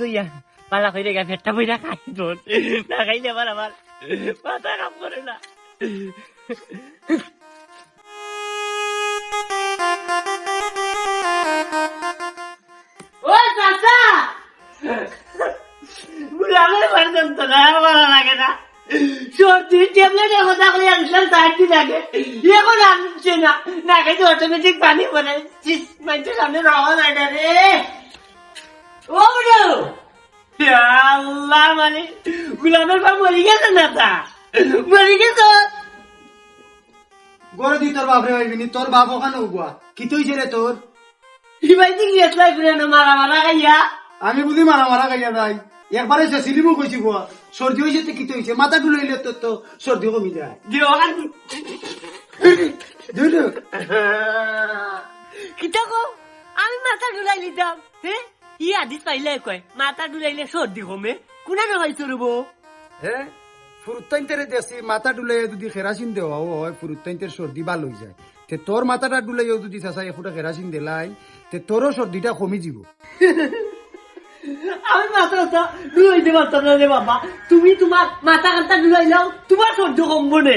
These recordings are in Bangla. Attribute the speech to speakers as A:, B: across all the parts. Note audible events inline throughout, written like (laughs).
A: দুইয়া। পালা কইরে গা পেটটা বইরা খাই তোর। না খাইলে আবার আমার মাথা কাম করে না। অটোমেটিক পানি পড়ে মাইতে সামনে রওয়া রে। আল্লাহ মানে গুলামের পা মরে গেছে না তা? মরে গেছে।
B: গড়ে দি তোর বাপরে ভাইবিনি তোর বাপ ওখানে উগুয়া। কি তুইছে রে তোর?
A: ফিরে মারা মারা খাইয়া।
B: আমি বুঝি মারা মারা গাইয়া যাই একবারে সে সিলিমু কইছি গুয়া সর্দি হয়েছে তো কি হয়েছে মাথা ডুলাইলে তোর তো সর্দি কমি যায়।
A: কিতা কো আমি মাথা ডুলাই লিতাম হে ই আদিস পাইলে কয়? মাথা ডুলাইলে সর্দি কমে। কোনা
B: হ্যাঁ দেশি মাথা ডুলাইয়া যদি কেরাসিন দেওয়া হয় ফুরুত্তাইনতের সর্দি ভালো হয়ে যায়। তে তোর মাথাটা যদি চাচা এফুটা কেরাসিন দিলাই তে তোরও সর্দিটা কমি যাব। (laughs)
A: আমি ডুলাইতে পারতাম না রে বাবা? তুমি তোমার মাথা কান্তা ডুলাইলাও তোমার সর্দি কমবো নে?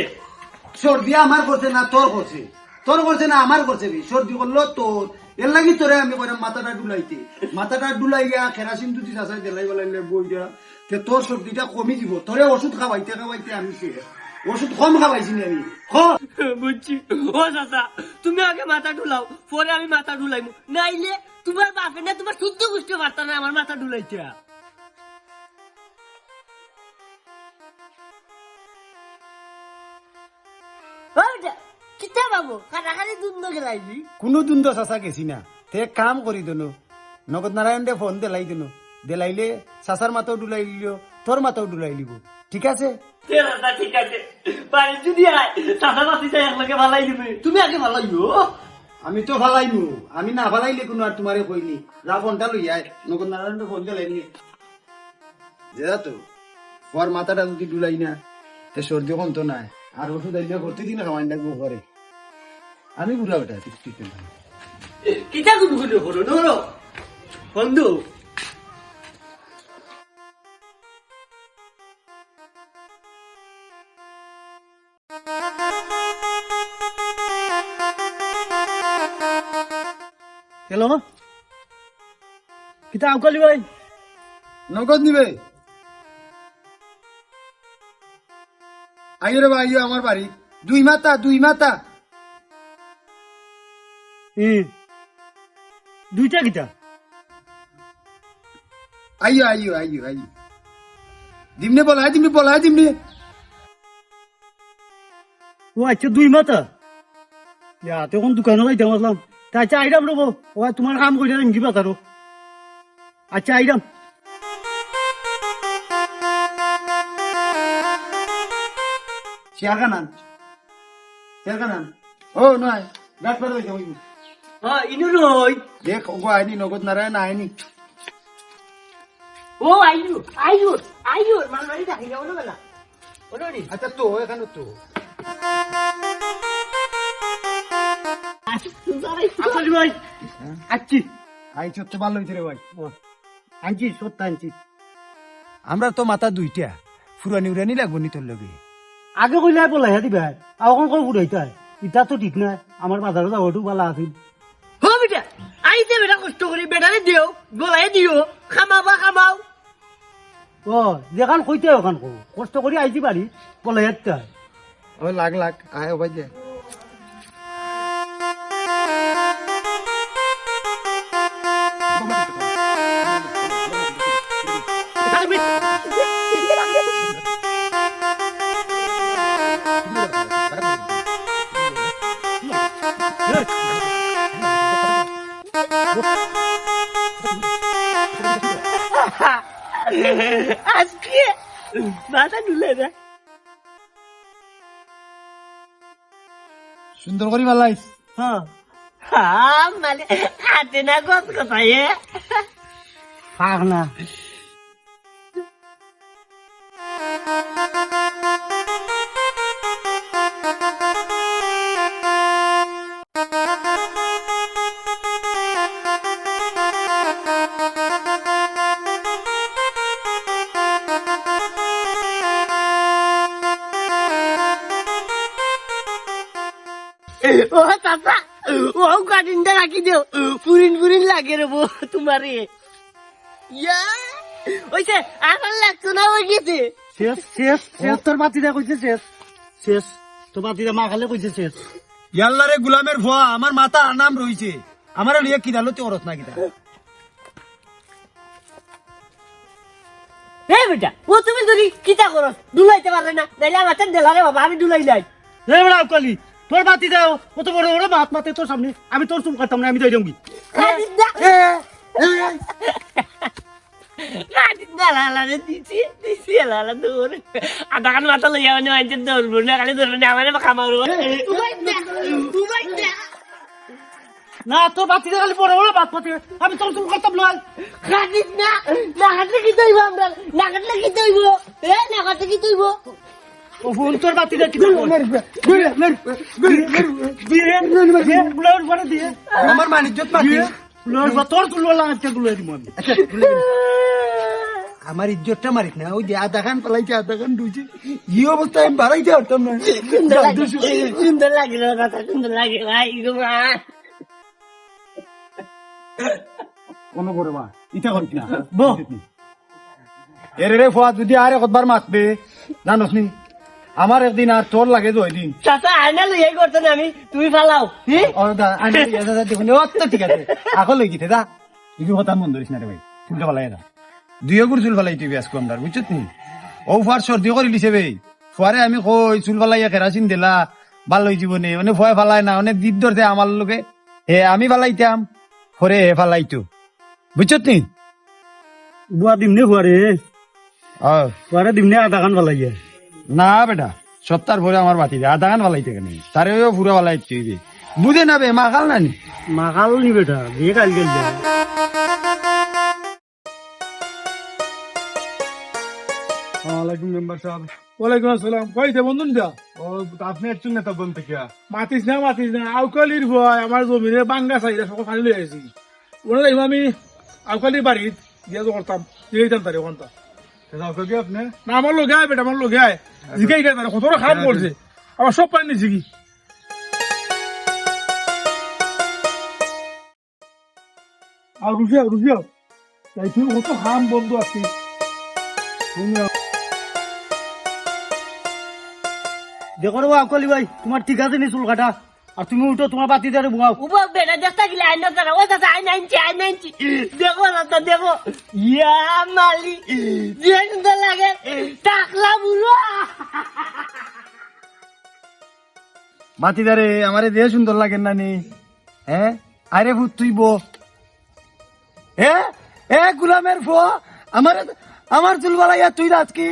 B: সর্দি আমার করছে না তোর করছে তোর করছে না আমার করছে সর্দি করল তোর এর লাগি তোরে আমি কইলাম মাথাটা ডুলাইতে। মাথাটা ডুলাইয়া কেরাসিন দুটি চাচাই দেলাই বেলাইলে বই দিয়া তোর সর্দিটা কমি দিব। তোরে ওষুধ খাওয়াইতে খাওয়াইতে আমি শেষ ওষুধ কম খাওয়াইছি আমি।
A: বুঝছি। ও চাচা, তুমি আগে মাথা ডুলাও, পরে আমি মাথা ডুলাইমু। নাইলে তোমার বাপে না তোমার শুদ্ধ বুঝতে পারতাম না আমার মাথা ডুলাইতে। গেলাইবি
B: কোনো দ্বন্দ্ব চাচা গেছি না। তে কাম করি দিনো নগদ নারায়ণ দে ফোন দেলাই দিনো। দেলাইলে চাচার মাথাও ডুলাই লিও তোর মাথাও ডুলাই লিব ঠিক আছে?
A: ঠিক আছে। বাড়ি যদি আয় চাচা মাতি চাই একলাগে ভালাই দিবে। তুমি আগে ভালাইও
B: আমি তো আমি না ফালাইলে কোনো আর তোমারে কইনি যা ফোনটা লই আয় নগদ নারায়ণ দে ফোন দেলাইনি তো ওর মাথাটা যদি ডুলাই না তে সর্দি কম তো নাই। আর ওষুধ আইলে প্রতিদিন খাওয়াই লাগবো ঘরে আমি বুড়া না
A: কিতা গুলো করো নরো বন্ধু।
B: হ্যালো কিতা আউকালি ভাই? নগদ নিবে। আইও রে ভাই আমার বাড়ি। দুই মাতা দুই মাতা
C: দুইটা কিতা
B: আইও আইও আইও আইও দিমনে বলা দিমনে বলা দিমনে
C: ও আচ্ছা দুই মাথা। ইয়া তখন দোকানে যাইতাম আসলাম। তা আচ্ছা আইরাম রবো ও তোমার কাম করে দিম কিবা তারো আচ্ছা আইরাম
B: শেয়ার কানান শেয়ার কানান ও নয় গাছ পাড়ে যাই যাই
A: ইনু রই
B: দেখ ওগো আইনি নগদ নারায়ণ আইনি
A: ও আইনু আইনু আইনু মালবাড়ি দেখি যাব না বেলা নি
B: আচ্ছা তো এখানে তো আমরা তো মাথা দুইটা ফুরানি উড়ানি লাগবো নি তোর লগে
C: আগে কইলে বলাই আর এখন কই উড়াইতা ইটা তো ঠিক না আমার বাজারে যাওয়াটো ভালো আছিল
A: দিও গলাই দিও খামাবা খামাও।
C: ও যেখান কইতে ওখান কো কষ্ট করে আইছি পারি হাতটা
B: ও লাগ লাগ আয় ওবাই ভাই
A: আজকে মাথা ঢুলে না
B: সুন্দর করে মালাইস
C: হ্যাঁ
A: হ্যাঁ মানে হাতে না গছ কথা এ
C: পাক না
A: চাচা ও কাটিনটা রাখি দিও। পুরিন পুরিন লাগে রে তোমারে। ইয়া ওইছে আমার লাগতো না ওই গেছে
C: শেষ শেষ শেষ। তোর বাতিটা কইছে শেষ। শেষ। তোর বাতিটা মা খালে কইছে শেষ।
B: ইয়াল্লারে গুলামের ভুয়া আমার মাথা আনাম রইছে। আমার লিয়ে কিনালো তো ওরস না কিনা
A: হে বেটা ও তুমি যদি কিতা করো ডুলাইতে পারবে না। নাইলে আমার দেলারে বাবা আমি ডুলাই লাই
C: রে বড় কালি তোর বাতি দাও কত বড় বড় মাত মাতে তোর সামনে আমি তোর চুম কাটতাম না আমি তো যাবি
A: আধা কান মাথা লইয়া মানে দৌড়বো না খালি দৌড়বো না আমার খামারবো
C: না তোর বাতিটা খালি বড় বড় মাত মাতে আমি তোর চুম কাটতাম না
A: না না কি তৈব আমরা না খাটলে কি তৈব এ না খাটলে কি
C: ও ফোন তোর বাতিটা কি দিয়ে
B: আমার মানিজ্যত মাটি
C: তোর তুলো লাগাতে গুলো দিব আমি
B: আমার ইজ্জতটা মারিস না ওই যে আধা খান পালাইছে আধা খান ডুইছে ই অবস্থায় আমি বাড়াইতে পারতাম না
A: সুন্দর লাগে কথা সুন্দর লাগে ভাই
B: কোনো করে ইটা করিস না
C: বো
B: এরে রে ফুয়া যদি আরে কতবার মারবে জানোস নি আমার একদিন আর তোর লাগে তো ওই দিন।
A: চাচা আয়না লইয়াই করতো না আমি তুমি ফালাও হ্যাঁ
B: ও দা আনি দাদা দেখুন ও তো ঠিক আছে। আকল লই গিতে দা তুই কথা মন ধরিস না রে ভাই চুলটা ফালাই দা। দুইও গুড় চুল ফালাই তুই ব্যাস কম দার বুঝছত নি? ও ফার সর্দি করে দিছে ভাই ফুয়ারে আমি কই চুল ফালাইয়া কেরাসিন দিলা ভালো হয়ে জীবনে মানে ভয় ফালাই না অনেক দিদ ধরতে আমার লোকে হে আমি ফালাইতাম পরে হে ফালাইতো। বুঝছত নি?
C: বুয়া দিমনে হুয়ারে
B: ও।
C: হুয়ারে দিমনে আধা খান ভালাইয়া
B: না বেটা সপ্তাহ ভরে আমার বাতি দে আধা গান ফালাইতে কেন। তারে পুরো ফালাইতে হইবে বুঝে না বে মা খাল না নি?
C: মা কাল নি বেটা বিয়ে কাল গেল
D: ওয়ালাইকুম মেম্বার সাহেব। ওয়ালাইকুম আসসালাম। কইতে বন্ধু যা? ও আপনি একজন নেতা বলতে কি মাতিস না মাতিস না। আউকালির ভয় আমার জমিনে বাঙ্গা চাইরা সকল ফানি লই আমি আউকালির বাড়িত দিয়া করতাম। দিয়ে দিতাম তারে ওখানটা। কি আপনি না আমার লোকে আয় বেটা আমার লোকে আয়। জিগাই গাই তারে কত খারাপ করছে আমার সব পানি নিছি কি আর রুফিয়া রুফিয়া তাই তুই কত হাম বন্ধু আছিস। তুমি
C: দেখো রে আকলি ভাই তোমার ঠিক আছে নি চুল কাটা আর তুমি উঠো তোমার বাতি দাঁড়ে বুয়াও
A: উবা বেটা দেখতে গেলে আয়না তারা ও চাচা আয়না আনছি আয়না আনছি দেখো না তো দেখো ইয়া মালি যে সুন্দর লাগে টাকলা
B: দারে আমারে দেহ সুন্দর লাগে না নি হ্যাঁ আরে ভূত তুই বো। এ এ গুলামের ফো আমার আমার চুল বালাইয়া তুই রাজকি?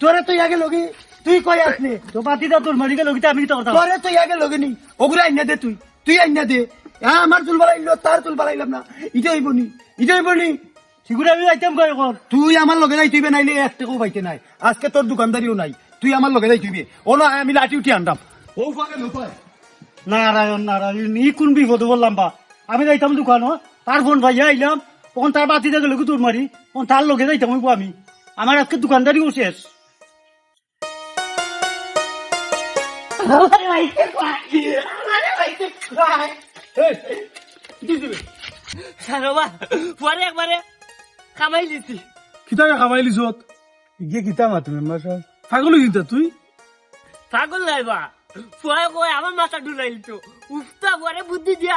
B: তোরে তুই আগে লগি? তুই কই আসলি
C: তো বাতি দা তোর মারি গেল আমি কি তো কথা
B: তোরে তুই আগে লগি নি ওগুলা আইনা দে তুই তুই আইনা দে। হ্যাঁ আমার চুল বালাইলো তার চুল বালাইলাম না। ইটা হইব নি ইটা হইব নি।
C: আমি আইতাম কয় এখন?
B: তুই আমার লগে যাই তুইবে নাইলে এক টাকাও পাইতে নাই। আজকে তোর দোকানদারিও নাই তুই আমার লগে যাই তুইবে ও না আমি লাঠি উঠি আনতাম। ও ফাঁকে লোপায়
C: নারায়ণ নারায়ণ ই কোন বিপদে বললাম বা? আমি যাইতাম দোকানো তার ফোন ভাইয়া আইলাম তখন তার বাতি দেখে লোকে তোর মারি তখন তার লোকে যাইতাম আমি। আমার আজকে দোকানদারিও শেষ।
A: আমার ভাইকে কয় আমার ভাইকে কয় সারবা পরে একবারে কামাই লিছি
D: কিতাবে খাবাই লিছত
B: গিয়ে কিতা মাত মেম্বার সাহেব
D: তুই
A: পাগল কয় আমার মাথা ডুলাইল তো উফতা পরে বুদ্ধি দিয়া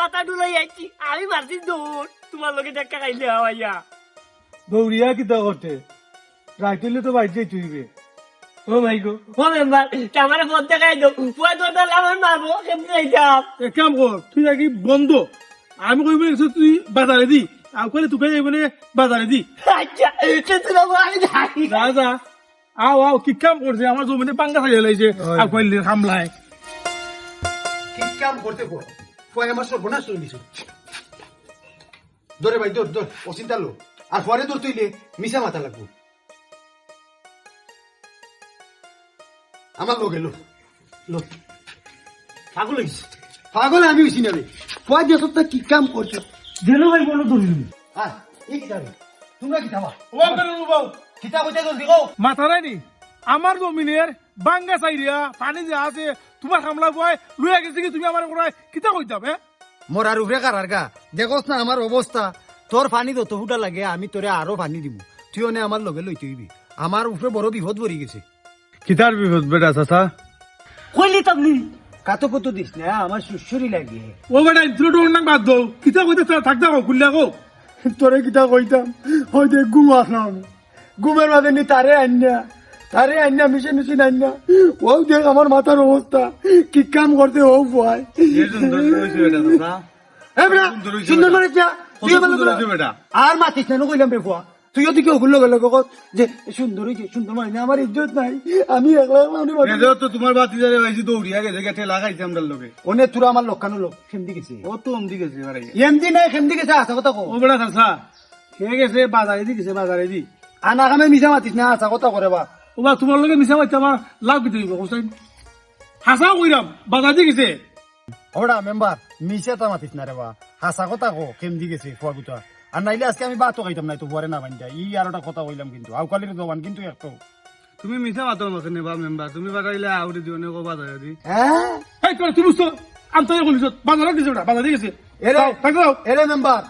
A: মাথা ডুলাই আইছি আমি মারছি দৌড় তোমার লোকে দেখা খাইলে হাওয়াইয়া
D: দৌড়িয়া কিতা করতে রাইতেলে তো বাইরে তুইবে
A: ও ভাই গো। ও মেম্বার আমার ফোন দেখাই দাও। ফুয়াই তোর তাহলে আমার মারবো কেমনি যাইতাম
D: এক কাম কর তুই নাকি বন্ধ। আমি কইব তুই বাজারে দি। আর করে যাইব না বাজারে দি।
A: আচ্ছা আমি জানি
D: আও আও কি কাম করছে? আমার জমিনে পাঙ্গা খাইয়া লাইছে। আর কইলে হামলায়
B: কি কাম করতে কর ফয় আমার সর্বনাশ করে দিছ দরে ভাই দর দর অচিন্তা লো আর পরে দর তুইলে মিশা মাথা লাগবো। আমার লোক এলো লোক। পাগল হয়েছে পাগল আমি হয়েছি না রে। দিয়ে সপ্তাহ কি কাম করছ?
C: যেন ভাই বলো ধরিল
B: হ্যাঁ এই কিতা তোমরা কিতা বা
D: ও করে রুবাও
B: কিতা কইতে জলদি কও।
D: মাথা নাই নি? আমার জমিনের বাঙ্গা চাইরিয়া পানি যে আছে তোমার হামলা বয় লইয়া গেছে কি তুমি আমার কোথায় কিতা কইতাম হ্যাঁ
B: মরার উপরে কারার গা। দেখোস না আমার অবস্থা তোর পানি যত ফুটা লাগে আমি তোরে আরও পানি দিব তুই অনে আমার লগে লইতে হইবি আমার উপরে বড় বিপদ পড়ি গেছে।
D: কিতার বিপদ বেটা চাচা?
C: কইলি তামনি
B: কাতো কত দিস না? আমার সুসুরি লাগে।
D: ও বেটা ইন্ট্রোটো নাক বাদ দাও কিতা কইতে থাকতে কো খুললে কো
C: তোরে কিতা কইতাম। হয়তো ঘুম আসলাম ঘুমের মাঝে নি তারে আন্যা তারে আন্যা মিশে মিশে আন্যা ও দেখ আমার মাথার অবস্থা কি কাম করতে ও ভয় এ বেটা, সুন্দর মানে আর মাতিস না কইলাম রে ফুয়া তুইও দিকে ওগুলো গেল যে সুন্দর হয়েছে সুন্দর মানে আমার ইজ্জত নাই। আমি একলা একলা উনি
D: তো তোমার বাতি যারে হয়েছে দৌড়িয়া গেছে গেছে লাগাইছে আমরা লোকে।
B: অনে তোরা আমার লোকানো লোক খেমদি গেছে।
D: ও তো অমদি গেছে
B: এমদি নাই খেমদি গেছে আসা কথা কো
D: ও বেটা চাচা সে গেছে বাজারে দি গেছে বাজারে দি।
B: আনা কামে মিশা মাতিস না আসা কথা করে বা।
D: ও বা তোমার লগে মিশা মাইতে আমার লাভ কি দিব কোসাই হাসা কইরাম বাজার দি গেছে।
B: ওরা মেম্বার মিশা তা মাতিস না রে বা। হাসা কথা কো খেমদি গেছে ফুয়া আর নাইলে আজকে আমি বাতো খাইতাম নাই তো বরে না বান্ধা। ই আর একটা কথা কইলাম কিন্তু আউকালির জবান কিন্তু একটু
D: তুমি মিশা মাতো মাকে নেবা মেম্বার তুমি বাজাইলে আউরি দিও নে কো বাজারে দি
B: হ্যাঁ?
D: এই তোরা তুমি আমি তো বলিস বাজারে গেছে ওটা বাজারে গেছে।
B: এরে
D: থাক
B: এরে মেম্বার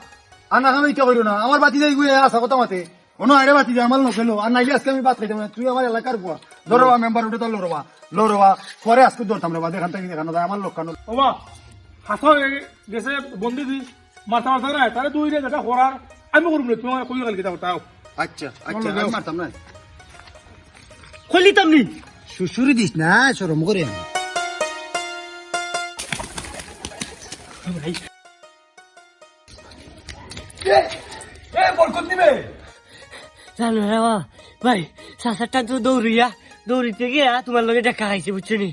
B: আনা কামে ইটা কইরো না। আমার বাতি যাই গুয়ে আসা কথা মাতে। অন্য আরে বাতি যায় আমার লোকেলো আর নাইলে আজকে আমি বাত খাইতাম না। তুই আমার এলাকার বুয়া লরবা মেম্বার উঠে তো লরবা লরবা পরে আজকে ধরতাম রে বা দেখান থেকে দেখানো যায় আমার লোক কানো
D: ও বা হাসা গেছে বন্দি দি। মাথা না তারে দুই রে যেটা করার আমি করব না তুমি কই গেল কিতা তাও
B: আচ্ছা আচ্ছা আমি মারতাম না?
C: কইলি তামনি?
B: শুশুরি দিস না শরম করে আমি।
A: জানো রে ভাই তো দৌড়িয়া দৌড়িতে গিয়া তোমার লগে দেখা খাইছে বুঝছ নি?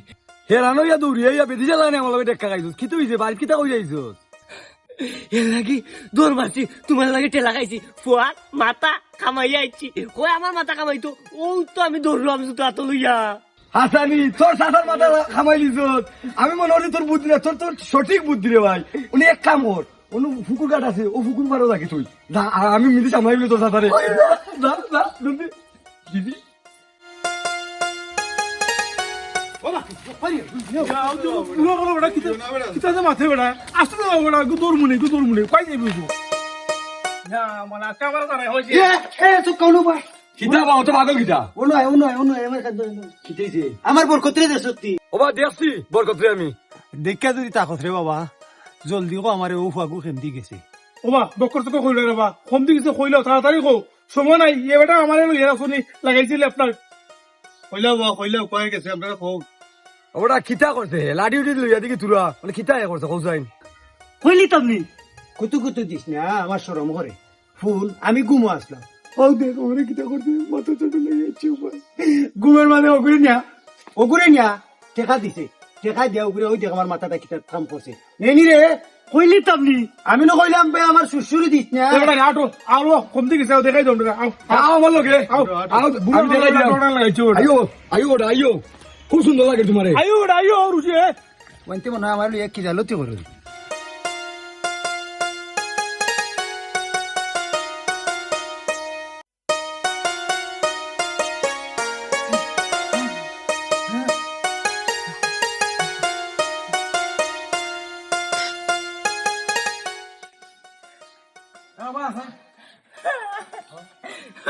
E: হেরানো ইয়া দৌড়িয়া ইয়া বেদি জ্বালা নে আমার লগে দেখা খাইছস। কি তুই যে বাড়ি কিতা কই যাইছস
A: এর লাগি দৌড় মারছি তোমার লাগে টেলা খাইছি ফুয়ার মাথা কামাই আইছি কই আমার মাথা কামাইতো ও তো আমি দৌড়লাম জুতো হাত লইয়া
E: হাসানি তোর সাসার মাথা খামাই লিছস আমি মনে করি তোর বুদ্ধি না তোর তোর সঠিক বুদ্ধি রে ভাই উনি এক কাম কর অনু ফুকুর কাট আছে ও ফুকুর মারো রাখি তুই আমি মিলি সামলাই তোর সাসারে দিদি
D: মুনি মুনি মানে
B: বা
E: বা
B: আয় আমার
E: আমি
B: দেখা যদি তাকত বাবা জলদি কো আমার ও ফাগু খেমদি গেছে
D: ওবা ডক্টর তো কইলো রে বা কম দিকে কইলো তাড়াতাড়ি কো সময় নাই এ বেটা আমারে লইয়া শুনি লাগাইছিল আপনার কইলো বা কইলো কয়ে গেছে আপনারা কও
E: ওটা কিতা করছে লাডি উঠি লইয়া দিকে তুরা মানে এ করছে কৌসাইন
C: কইলি তামনি
B: কুতু কুতু দিস না আমার শরম করে ফুল আমি ঘুমো আসলাম ও দেখ ওরে মাথা ছোট লেগে যাচ্ছে উপর ঘুমের মানে ওগুরে নিয়া ওগুরে নিয়া টেকা দিছে টেকা দিয়া ওগুরে ওই দেখ আমার মাথাটা কিটা কাম করছে নেনি রে
C: কইলি তামনি
B: আমি না কইলাম বে আমার সুসুরি দিস না
D: বেটা আটো আলো কম দিকে যাও দেখাই দাও আও
E: আও আমার লগে
D: আও
E: আও বুড়া
D: লাগাইছো
E: আইও আইও ওটা আইও খুব সুন্দর লাগে তোমারে।
D: আইও আইও রুচি
B: ওইতে মনে হয় আমার লিয়ে কি জালতি করে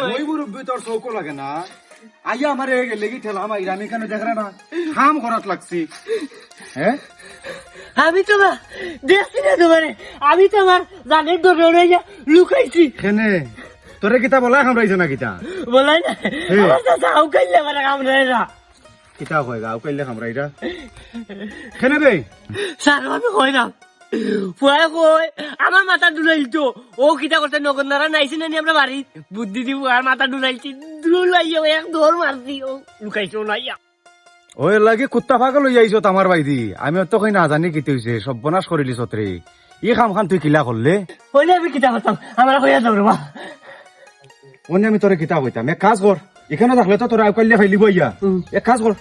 E: ওই মুরব্বী তোর চৌক লাগে না? আইয়া আমার লেগে ঠেলা আমার আমি এখানে দেখ না? হাম করাত লাগছি। হ্যাঁ?
A: আমি তো না দেখছি না তোমারে। আমি তো আমার জানের দৌড়ে লুকাইছি।
E: কেনে? তোরে কিতা বলা কামড়াইছে না কিতা?
A: বলাই না। চাচা আউ কাইলে আমার কামড়ায় না
E: কিতা কয় গাও কইলে কামড়াইরা কেনে বে?
A: স্যার আমি কই না ফুয়াই কই? আমার মাথা ডুলাইতো ও কিটা করতে নগর নারা নাইছি না নি আমরা বাড়ি? বুদ্ধি দিব আর মাথা ডুলাইছি ডুলাইয়া এক দৌড় মারছি ও লুকাইছো নাইয়া
E: ওই লাগে কুত্তা পাগল হই আইছো আমার বাইদি। আমি অত কই না জানি কি হইছে সর্বনাশ করিলি সতরে ই কাম খান তুই কিলা করলে?
A: হইলে আমি কিটা করতাম? আমার কইয়া যাও বা
E: অন্য আমি তোরে কিতা কইতাম? এক কাজ কর এখানে থাকলে তো তোরা আউকাইলে ফাইলিব ইয়া। এক কাজ কর।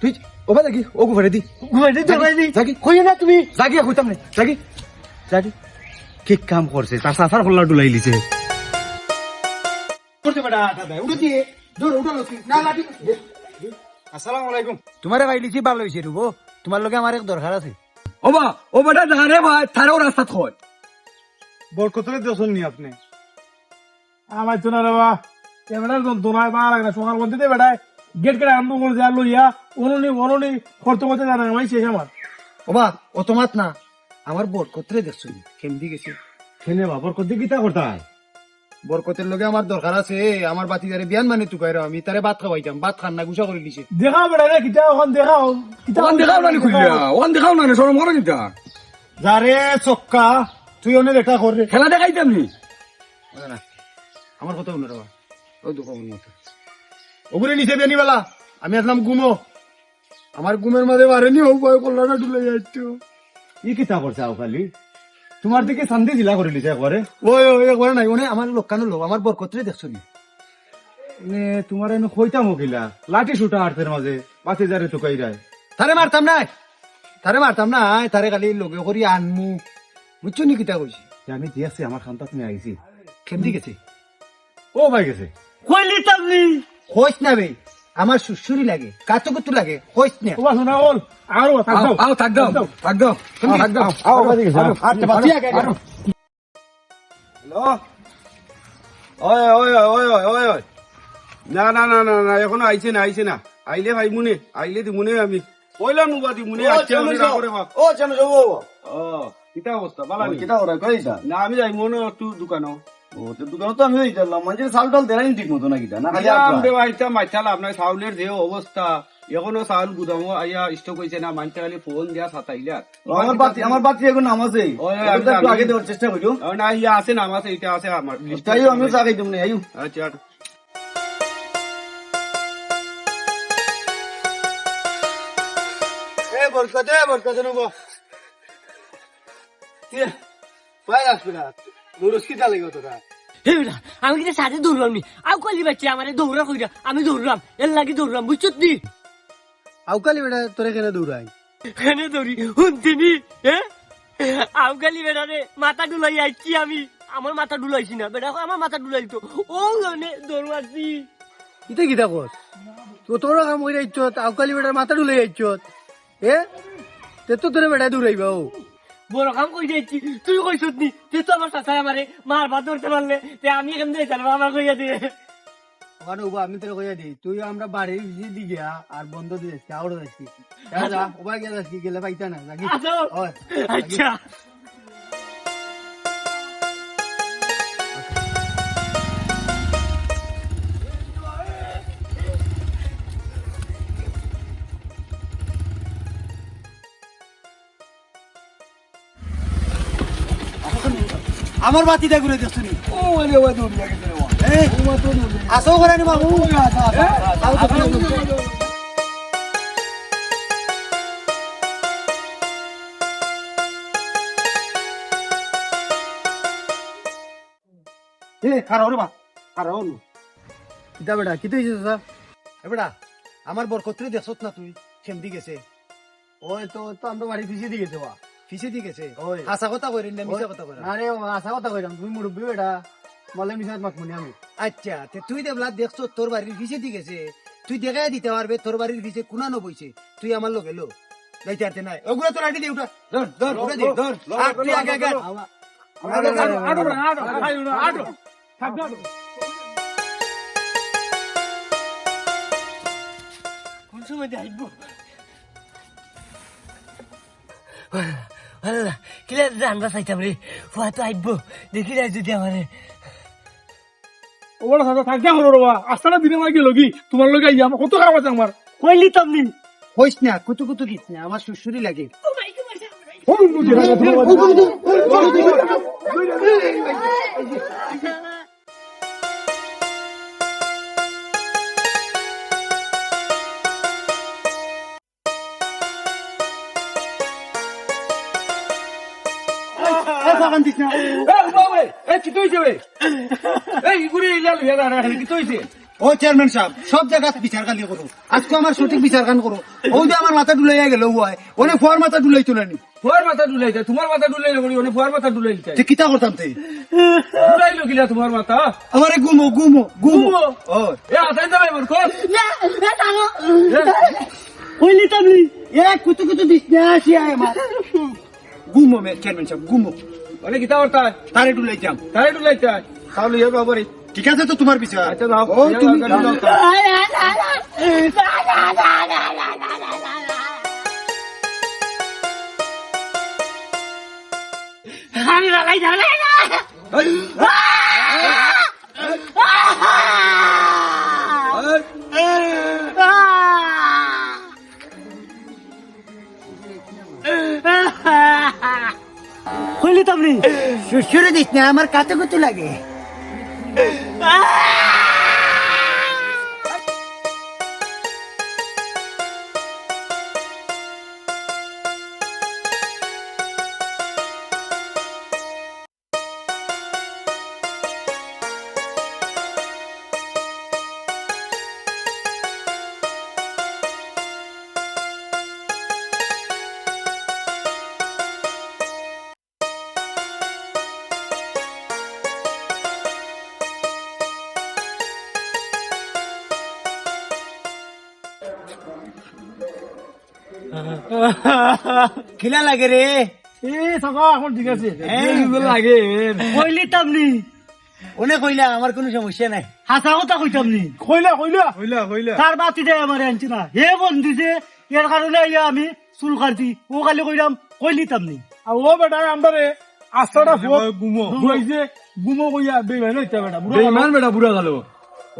E: তুই ওবা দেখি ও গুফারে দি।
A: ঘুমাইতে যাবাই দি
E: জাগি
A: কইয়া না তুমি।
E: জাগি কইতাম না জাগি। জাগি। কি কাম করছে? তার সাসার ফল্লা ডুলাই লিছে।
B: করতে বেটা আটা দেয়। উঠে দিয়ে ধর উঠা লতি। না লাঠি
D: আসসালামু আলাইকুম।
B: তোমারে বাইলিছি ভালো হয়েছে রুবো তোমার লগে আমার এক দরকার আছে।
E: ও বা ও বেটা জানে ভাই তারাও রাস্তা থয়।
D: বরকতরে দেশন নি আপনি। আমার তো না রে বা এবার দোনায় বা লাগে না সকাল বলতে দে বেটায় গেট কেটে আরম্ভ করে যা লইয়া অননি অননি খরচ করতে জানা আমি শেষ আমার।
B: ওবা ও তোমার না। আমার বরকতরে দেখছ কেমদি গেছে।
D: খেলে বা বরকত গীতা করতে হয়
B: বরকতের লগে আমার দরকার আছে। আমার বাতি যারে বিয়ান মানে তুকাই আমি তারে ভাত খাওয়াইতাম। ভাত খান না গুছা করে দিছে।
D: দেখাও বেটা রে কিতা ওখান দেখাও।
E: ওখান দেখাও না খুলিয়া ওখান দেখাও না সরম মরে নিতা।
D: যারে চক্কা। তুই অনেক দেখা করে
E: খেলা দেখাইতাম নি?
B: আমার কথা ও দুঃখ মতো ওগুলি নিচে বেনি বেলা আমি আসলাম ঘুমো আমার ঘুমের মাঝে বাড়েনি ও ভয় করল না ডুলে যাচ্ছ
D: ই কিতা করছে আও খালি? তোমার দিকে শান্তি জিলা করে লিছে একবারে?
B: ওই ওই একবার নাই। ওনে আমার লোকানো লোক আমার বরকতরে দেখছ নি?
D: নে তোমার এনে কইতাম কিলা লাঠি শুটা হাতের মাঝে বাতি যারে তো কইরায়
B: তারে মারতাম নাই তারে মারতাম না তারে খালি লগে করি আনমু। বুঝছ নি কিতা কইছি?
D: আমি দিয়েছি আমার খান্তা তুমি আইছি।
B: কেমদি গেছে?
D: ও ভাই গেছে।
A: কইলি তামনি
B: কইস না বে। আমার সুসুরি লাগে কাচু কুতু লাগে কইস না।
D: ও শোনা বল আরও থাক দাও।
E: আও থাক দাও থাক দাও। থাক দাও
D: আও
B: আচ্ছা।
F: হ্যালো? ওই ওই ওই ওই ওই ওই। না না না না না এখনও আইছে না আইছে না। আইলে ভাই মুনে আইলে দি মুনে আমি। কইলাম নুবা দি মুনে আচ্ছা আমি রাখরে বাপ
B: ও ও
F: ও। কিটা অবস্থা? বালা
B: কিটা ওরা কইছা
F: না আমি যাই মনে একটু দোকানো
B: ও তো দোকানে তো আমি যাইতাম মানে চাল টাল দেরাই ঠিক মতো না কিটা না খালি
F: আম
B: আপনার
F: দে ভাইটা মাইতাল আপনার চাউলের যে অবস্থা এখনও চাউল গুদামো আইয়া স্টক হইছে না মানতে খালি ফোন দিয়া সাতাইলা
B: আমার বাতি আমার বাতি এখন নাম আছে।
F: ওই,
B: এটা
F: আমি
B: তো একটু
F: জানি।
B: আগে দেওয়ার চেষ্টা করিও
F: না ইয়া আছে নাম আছে এটা আছে আমার list এ।
B: তাই আমি চাকাই তুমি আইও।
F: আচ্ছা
B: এ বরকতে বরকতে নবো ভাই আসবে না। নুরুস
A: হে বেটা আমি কিন্তু সাথে দৌড়লাম নি। কইলি বাচ্চা আমারে দৌড়া কইরা আমি দৌড়লাম এর লাগি দৌড়লাম বুঝছত নি?
B: আউকালি বেটা তোরে কেন দৌড়াই?
A: কেন দৌড়ি? শুনতিনি হ্যাঁ আও কালি বেটা রে মাথা ডুলাই আইছি আমি। আমার মাথা ডুলাইছি না বেটা আমার মাথা ডুলাইতো ও গনে দৌড়াচ্ছি।
B: ইতে কিটা কর তো তোর কাম হয়ে যাইছত আউকালি বেটার মাথা ডুলে যাইছত এ? তে তো তোরে বেটা দৌড়াইবা ও
A: বড় কাম কই যাইছি তুই কই নি তুই তো আমার সাথে আমারে মার ভাত ধরতে পারলে। তে আমি এখান দিয়ে জানব? আমার কইয়া দিয়ে
B: ওখানে উবা আমি তোর কইয়া দিই তুই আমরা বাড়ির ভিজে দি গিয়া আর বন্ধ দিয়ে যাচ্ছি আউড়ে যাচ্ছি যা যা উবা গিয়া যাচ্ছি গেলে পাইতা না
A: আচ্ছা।
B: আমার বাতিটা ঘুরে
E: ও ওই রে ও।
B: আসো করে নি বাবু কিতা বেটা কি তুই বেটা আমার বরকত্রী দেখছত না তুই কেমদি গেছে। ওই তো তো আমরা বাড়ি ফিসে দিয়ে গেছে বা। ফিসে দিয়ে গেছে
E: ওই।
B: কথা কইরেন না মিছা কথা কইরেন।
E: আরে আশা কথা কইরাম তুমি মুরব্বী বেটা মলে আমি।
B: আচ্ছা তে তুই দেবলা দেখছ তোর বাড়ির ফিসে দিয়ে গেছে তুই দেখাই দিতে পারবে তোর বাড়ির ফিসে কোনা ন বইছে। তুই আমার লোক এলো যাইতে নাই। ওগুলো তোর আটি দে উঠা। ধর ধর উঠে দে ধর। আর তুই আগে আগে
D: আটো আটো আটো আটো আটো। থাক
A: কোন সময় দেখব আল্লাহ কিলা রান্না চাইতাম রে ফুয়া তো আইবো দেখি না যদি আমারে
D: ওরা সাথে থাকতে হলো রে বা দিনে মাই গেল কি তোমার লগে আইয়া আমার কত কাম আছে আমার
A: কইলি তমনি
B: কইস না কুতু কুতু কিস না আমার শ্বশুরই লাগে ও চেয়ারম্যান সাহেব সব জায়গা বিচার খালি করো। আজকে আমার সঠিক বিচার খান করো। ও যে আমার মাথা ডুলাইয়া গেল হয় অনেক ফোয়ার মাথা ডুলাইতো না নি।
E: ফুয়ার মাথা ডুলাইতে তোমার মাথা ডুলাইলে করি অনেক ফুয়ার মাথা ডুলাইতে
B: তুই কিতা করতাম তুই
E: ডুলাইলো কিলা তোমার মাথা?
B: আমার গুমো গুমো গুমো। ও।
E: এ আতাই যাবে মোর কোন
A: না না টানো
C: কইলি তামনি
B: এ কুতু কুতু দিস। না আসি আয় আমার। গুমো মে চেয়ারম্যান সাহেব গুমো।
E: মানে কিতা করতা
B: তারে ডুলাইতাম।
E: তাই ডুলাইতে
F: তাহলে ইয়ে বাবারে
B: ঠিক আছে তো তোমার বিষয়
F: আচ্ছা দাও
B: ও তুমি।
A: আমি বাগাই যাবে না।
C: কইলি আপনি
B: সুরে দিস না আমার কাতে কত লাগে। খিলা লাগে রে?
C: এ থাকা এখন ঠিক আছে।
E: লাগে।
C: কইলি তামনি
B: ওনে কইলা? আমার কোনো সমস্যা নাই।
C: হাসা কথা কইতামনি
D: কইলা কইলা। কইলা কইলা।
C: তার বাতি দেয় আমার আনছি না হে বন্ধু যে এর কারণে ইয়া আমি চুল কাটি ও খালি কইলাম কইলি তামনি
D: আর ও বেটা আমদারে আস্তাটা গুমো। গুয়াইছে গুমো। কইয়া বেমান হইতা বেটা বুড়া
E: বেমান বেটা বুড়া গেল।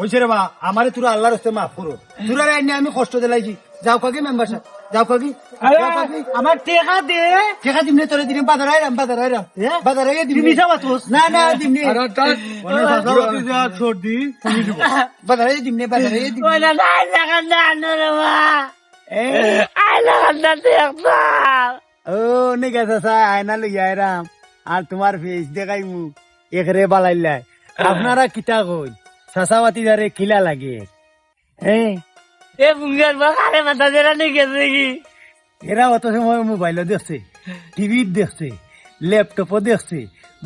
B: ওইছে রে বা আমারে তোরা আল্লাহর হস্তে মাফ করো তোরা আইনে আমি কষ্ট দিলাইছি। যাও কাকি মেম্বার সাহেব যাও কাকি
C: আমার টেকা দে।
B: ঠেকা দিমনে তোরে দিনে বাজার আইরাম বাজার আইরাম। বাজার আইয়া দিমনে
C: যাবা তোস
B: না না দিমনে
D: সর্দি
B: বাজার আইয়া দিমনে বাজার আইয়া দিমনে
A: Bueno, dale, ganando, nomás. ¡Ay, la ganaste, actual!
B: ও নে গেছে সা আয়না লইয়া আইরাম। আর তোমার ফেস দেখাই মু। একরে বালাইলাই আপনারা কিতা কই? সাসাবাতি দারে খিলা লাগে? হ্যাঁ
A: ¡Eh, mujer, bájale, matadera, ni que seguí!
B: এরা অত সময় মোবাইলও দেখছে টিভি দেখছে ল্যাপটপও দেখছে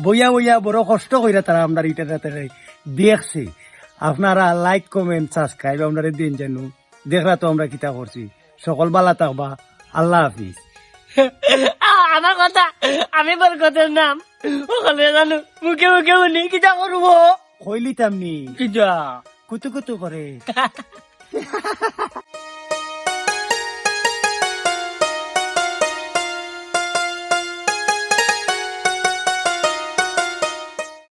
B: বইয়া বইয়া বড় কষ্ট কইরা তারা আপনার ইন্টারনেটে দেখছে। আপনারা লাইক কমেন্ট সাবস্ক্রাইব আপনারা দিন জানো দেখরা তো আমরা কিতা করছি। সকল বালা থাকবা। আল্লাহ হাফিজ।
A: আমার কথা আমি বরকতের নাম। ওখানে জানো মুখে মুখে উনি কিটা করব?
B: কইলি তামনি
A: কিটা
B: কুতু কুতু করে। (laughs) Yeah. (laughs)